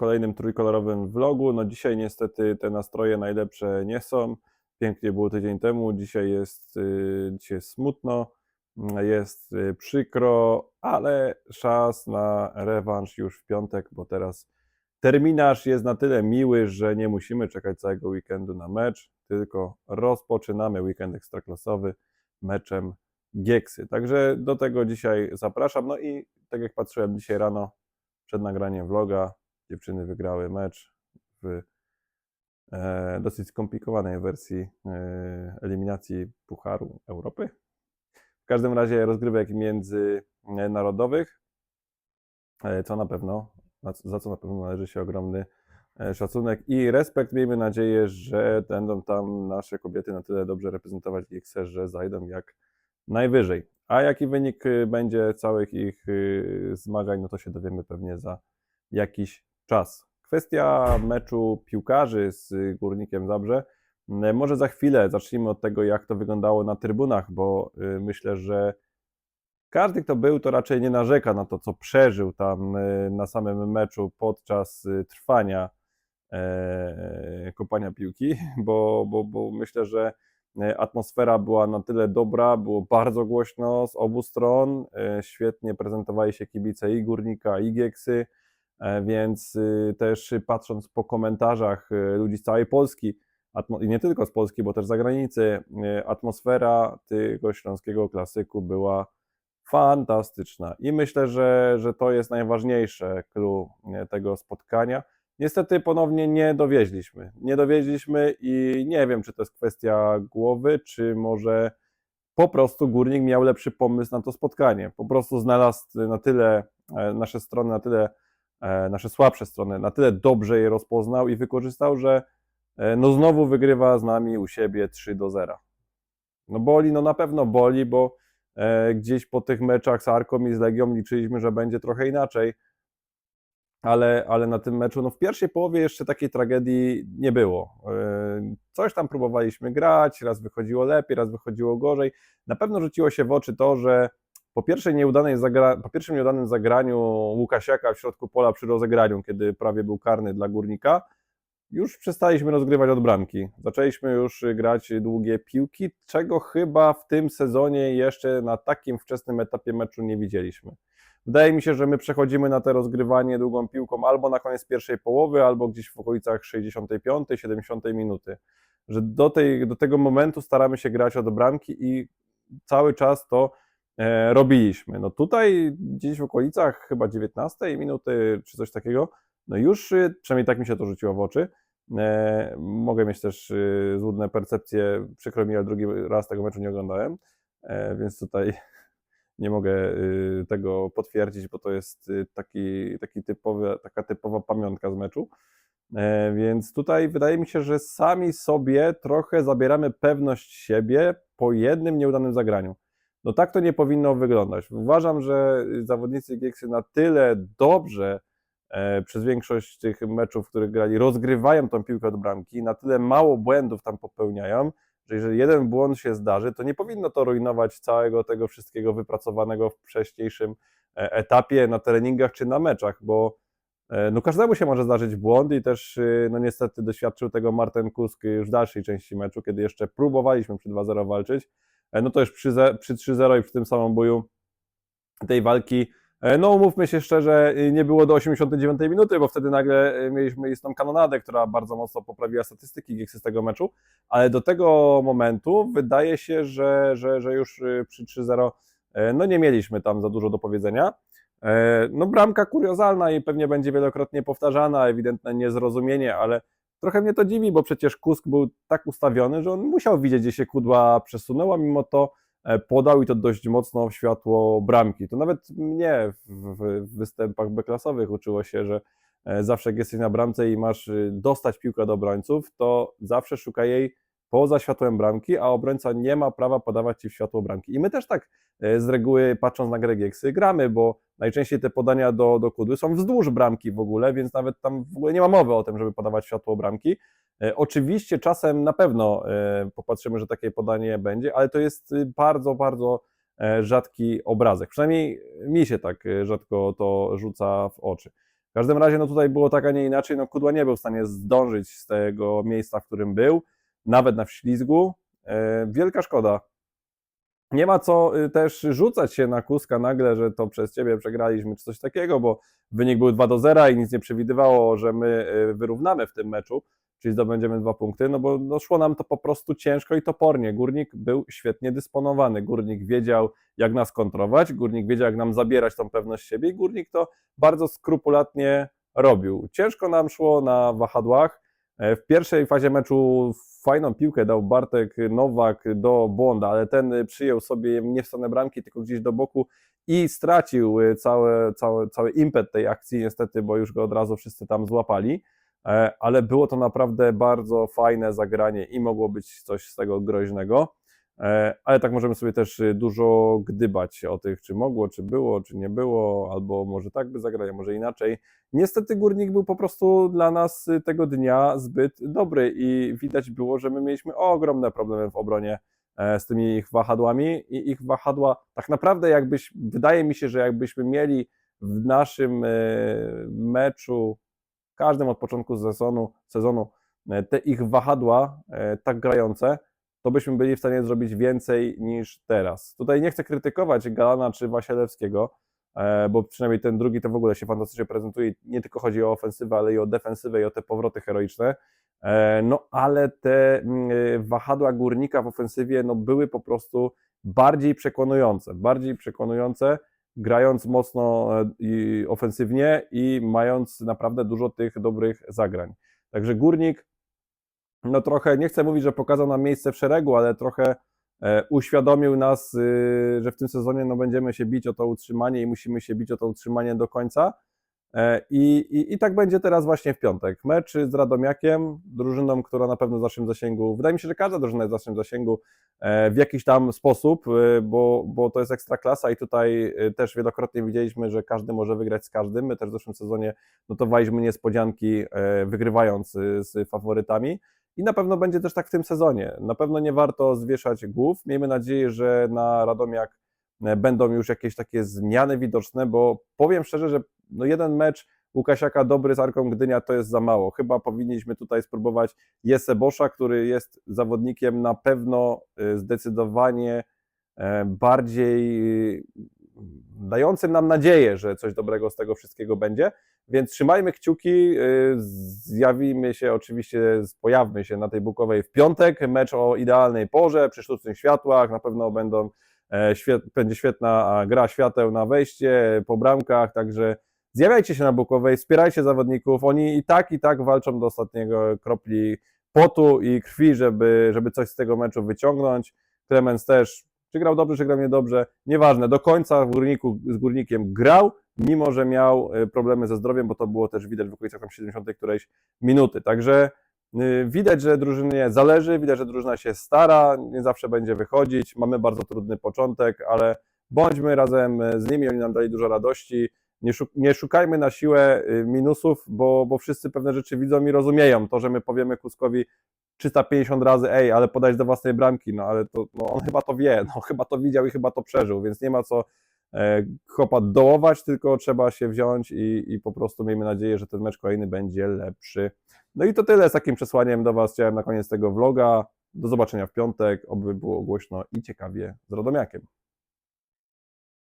kolejnym trójkolorowym vlogu. No dzisiaj niestety te nastroje najlepsze nie są. Pięknie było tydzień temu, dzisiaj jest, y, dzisiaj jest smutno, jest y, przykro, ale czas na rewanż już w piątek, bo teraz terminarz jest na tyle miły, że nie musimy czekać całego weekendu na mecz, tylko rozpoczynamy weekend ekstraklasowy meczem Gieksy. Także do tego dzisiaj zapraszam. No i tak jak patrzyłem dzisiaj rano przed nagraniem vloga, dziewczyny wygrały mecz w e, dosyć skomplikowanej wersji e, eliminacji Pucharu Europy. W każdym razie rozgrywek międzynarodowych, e, co na pewno, na za co na pewno należy się ogromny e, szacunek i respekt. Miejmy nadzieję, że będą tam nasze kobiety na tyle dobrze reprezentować GXS, że zajdą jak najwyżej. A jaki wynik y, będzie całych ich zmagań, no to się dowiemy pewnie za jakiś czas. Kwestia meczu piłkarzy z Górnikiem Zabrze. Mm, Może za chwilę zacznijmy od tego, jak to wyglądało na trybunach, bo y, myślę, że każdy, kto był, to raczej nie narzeka na to, co przeżył tam y, na samym meczu podczas y, trwania e, kopania piłki, bo, bo, bo myślę, że e, atmosfera była na tyle dobra, było bardzo głośno z obu stron, e, świetnie prezentowali się kibice i Górnika, i Gieksy, e, więc y, też patrząc po komentarzach y, ludzi z całej Polski, i nie tylko z Polski, bo też z zagranicy, y, atmosfera tego śląskiego klasyku była fantastyczna. I myślę, że, że to jest najważniejsze clue tego spotkania. Niestety ponownie nie dowieźliśmy. Nie dowieźliśmy i nie wiem, czy to jest kwestia głowy, czy może po prostu górnik miał lepszy pomysł na to spotkanie. Po prostu znalazł na tyle e, nasze strony, na tyle e, nasze słabsze strony, na tyle dobrze je rozpoznał i wykorzystał, że e, no znowu wygrywa z nami u siebie 3 do 0. No boli, no na pewno boli, bo e, gdzieś po tych meczach z Arką i z Legią liczyliśmy, że będzie trochę inaczej, ale, ale na tym meczu, no w pierwszej połowie jeszcze takiej tragedii nie było. E, Coś tam próbowaliśmy grać, raz wychodziło lepiej, raz wychodziło gorzej. Na pewno rzuciło się w oczy to, że po, pierwszej nieudanej zagra... po pierwszym nieudanym zagraniu Łukasiaka w środku pola przy rozegraniu, kiedy prawie był karny dla Górnika, już przestaliśmy rozgrywać od bramki. Zaczęliśmy już grać długie piłki, czego chyba w tym sezonie jeszcze na takim wczesnym etapie meczu nie widzieliśmy. Wydaje mi się, że my przechodzimy na te rozgrywanie długą piłką albo na koniec pierwszej połowy, albo gdzieś w okolicach 65, 70 minuty. Że do, tej, do tego momentu staramy się grać od bramki i cały czas to robiliśmy. No tutaj gdzieś w okolicach chyba 19 minuty czy coś takiego, no już, y, przynajmniej tak mi się to rzuciło w oczy, e, mogę mieć też y, złudne percepcje, przykro mi, ale drugi raz tego meczu nie oglądałem, e, więc tutaj nie mogę y, tego potwierdzić, bo to jest taki, taki typowy, taka typowa pamiątka z meczu. E, Więc tutaj wydaje mi się, że sami sobie trochę zabieramy pewność siebie po jednym nieudanym zagraniu. No tak to nie powinno wyglądać. Uważam, że zawodnicy Gieksy na tyle dobrze e, przez większość tych meczów, w których grali, rozgrywają tą piłkę od bramki, na tyle mało błędów tam popełniają, że jeżeli jeden błąd się zdarzy, to nie powinno to rujnować całego tego wszystkiego wypracowanego w wcześniejszym e, etapie na treningach czy na meczach, bo e, no każdemu się może zdarzyć błąd i też y, no niestety doświadczył tego Martin Kusk już w dalszej części meczu, kiedy jeszcze próbowaliśmy przy 2-0 walczyć, E, no to już przy, przy 3-0 i przy tym samym boju tej walki E, No, umówmy się szczerze, y, nie było do 89 minuty, bo wtedy nagle y, mieliśmy istną kanonadę, która bardzo mocno poprawiła statystyki Gieksy z tego meczu, ale do tego momentu wydaje się, że, że, że już y, przy 3-0 e, no nie mieliśmy tam za dużo do powiedzenia. E, No bramka kuriozalna i pewnie będzie wielokrotnie powtarzana, ewidentne niezrozumienie, ale trochę mnie to dziwi, bo przecież Kusk był tak ustawiony, że on musiał widzieć, gdzie się kudła przesunęła, mimo to e, podał i to dość mocno w światło bramki. To nawet mnie w, w występach B-klasowych uczyło się, że e, zawsze jak jesteś na bramce i masz y, dostać piłkę do obrońców, to zawsze szukaj jej poza światłem bramki, a obrońca nie ma prawa podawać ci w światło bramki. I my też tak e, z reguły, patrząc na grę Gieksy, gramy, bo najczęściej te podania do, do kudły są wzdłuż bramki w ogóle, więc nawet tam w ogóle nie ma mowy o tym, żeby podawać światło bramki. E, Oczywiście czasem na pewno e, popatrzymy, że takie podanie będzie, ale to jest y, bardzo, bardzo e, rzadki obrazek. Przynajmniej mi się tak rzadko to rzuca w oczy. W każdym razie, no tutaj było tak, a nie inaczej, no Kudła nie był w stanie zdążyć z tego miejsca, w którym był, nawet na wślizgu. Wielka szkoda. Nie ma co y, też rzucać się na Kuska nagle, że to przez ciebie przegraliśmy, czy coś takiego, bo wynik był 2 do 0 i nic nie przewidywało, że my y, wyrównamy w tym meczu, czyli zdobędziemy dwa punkty, no bo no, szło nam to po prostu ciężko i topornie. Górnik był świetnie dysponowany. Górnik wiedział, jak nas kontrować, górnik wiedział, jak nam zabierać tą pewność siebie i górnik to bardzo skrupulatnie robił. Ciężko nam szło na wahadłach. E, W pierwszej fazie meczu fajną piłkę dał Bartek Nowak do Błąda, ale ten przyjął sobie nie w stronę bramki, tylko gdzieś do boku i stracił cały, cały, cały impet tej akcji, niestety, bo już go od razu wszyscy tam złapali. E, Ale było to naprawdę bardzo fajne zagranie i mogło być coś z tego groźnego. E, Ale tak możemy sobie też y, dużo gdybać o tych, czy mogło, czy było, czy nie było, albo może tak by zagrali, może inaczej. Niestety górnik był po prostu dla nas y, tego dnia zbyt dobry i widać było, że my mieliśmy ogromne problemy w obronie e, z tymi ich wahadłami i ich wahadła tak naprawdę jakbyś, wydaje mi się, że jakbyśmy mieli w naszym e, meczu, każdym od początku sezonu, sezonu te ich wahadła tak grające, to byśmy byli w stanie zrobić więcej niż teraz. Tutaj nie chcę krytykować Galana czy Wasielewskiego, e, bo przynajmniej ten drugi to w ogóle się fantastycznie prezentuje. Nie tylko chodzi o ofensywę, ale i o defensywę i o te powroty heroiczne. E, No ale te mm, e, wahadła górnika w ofensywie no, były po prostu bardziej przekonujące. Bardziej przekonujące, grając mocno i ofensywnie i mając naprawdę dużo tych dobrych zagrań. Także górnik no trochę, nie chcę mówić, że pokazał nam miejsce w szeregu, ale trochę e, uświadomił nas, y, że w tym sezonie no, będziemy się bić o to utrzymanie i musimy się bić o to utrzymanie do końca. E, I, i, I tak będzie teraz właśnie w piątek. Mecz z Radomiakiem, drużyną, która na pewno w naszym zasięgu, wydaje mi się, że każda drużyna jest w naszym zasięgu e, w jakiś tam sposób, bo, bo to jest ekstra klasa i tutaj też wielokrotnie widzieliśmy, że każdy może wygrać z każdym. My też w zeszłym sezonie notowaliśmy niespodzianki, wygrywając z faworytami. I na pewno będzie też tak w tym sezonie. Na pewno nie warto zwieszać głów. Miejmy nadzieję, że na Radomiak e, będą już jakieś takie zmiany widoczne, bo powiem szczerze, że no jeden mecz Łukasiaka dobry z Arką Gdynia to jest za mało. Chyba powinniśmy tutaj spróbować Jesse Boscha, który jest zawodnikiem na pewno e, zdecydowanie e, bardziej dającym nam nadzieję, że coś dobrego z tego wszystkiego będzie. Więc trzymajmy kciuki, y, zjawimy się oczywiście, pojawmy się na tej Bukowej w piątek, mecz o idealnej porze, przy sztucznych światłach, na pewno będą, e, świe- będzie świetna gra świateł na wejście, po bramkach, także zjawiajcie się na Bukowej, wspierajcie zawodników, oni i tak, i tak walczą do ostatniego kropli potu i krwi, żeby, żeby coś z tego meczu wyciągnąć. Clemens też, czy grał dobrze, czy grał niedobrze, nieważne, do końca w górniku, z górnikiem grał, mimo że miał y, problemy ze zdrowiem, bo to było też widać w okolicach tam 70 którejś minuty. Także y, widać, że drużynie zależy, widać, że drużyna się stara, nie zawsze będzie wychodzić. Mamy bardzo trudny początek, ale bądźmy razem y, z nimi, oni nam dali dużo radości. Nie, nie szukajmy na siłę y, minusów, bo, bo wszyscy pewne rzeczy widzą i rozumieją. To, że my powiemy Kuskowi 350 razy, ej, ale podać do własnej bramki, no ale to, no, on chyba to wie, no chyba to widział i chyba to przeżył, więc nie ma co e, chopa dołować, tylko trzeba się wziąć i, i po prostu miejmy nadzieję, że ten mecz kolejny będzie lepszy. No i to tyle z takim przesłaniem do Was chciałem na koniec tego vloga. Do zobaczenia w piątek, oby było głośno i ciekawie z Radomiakiem.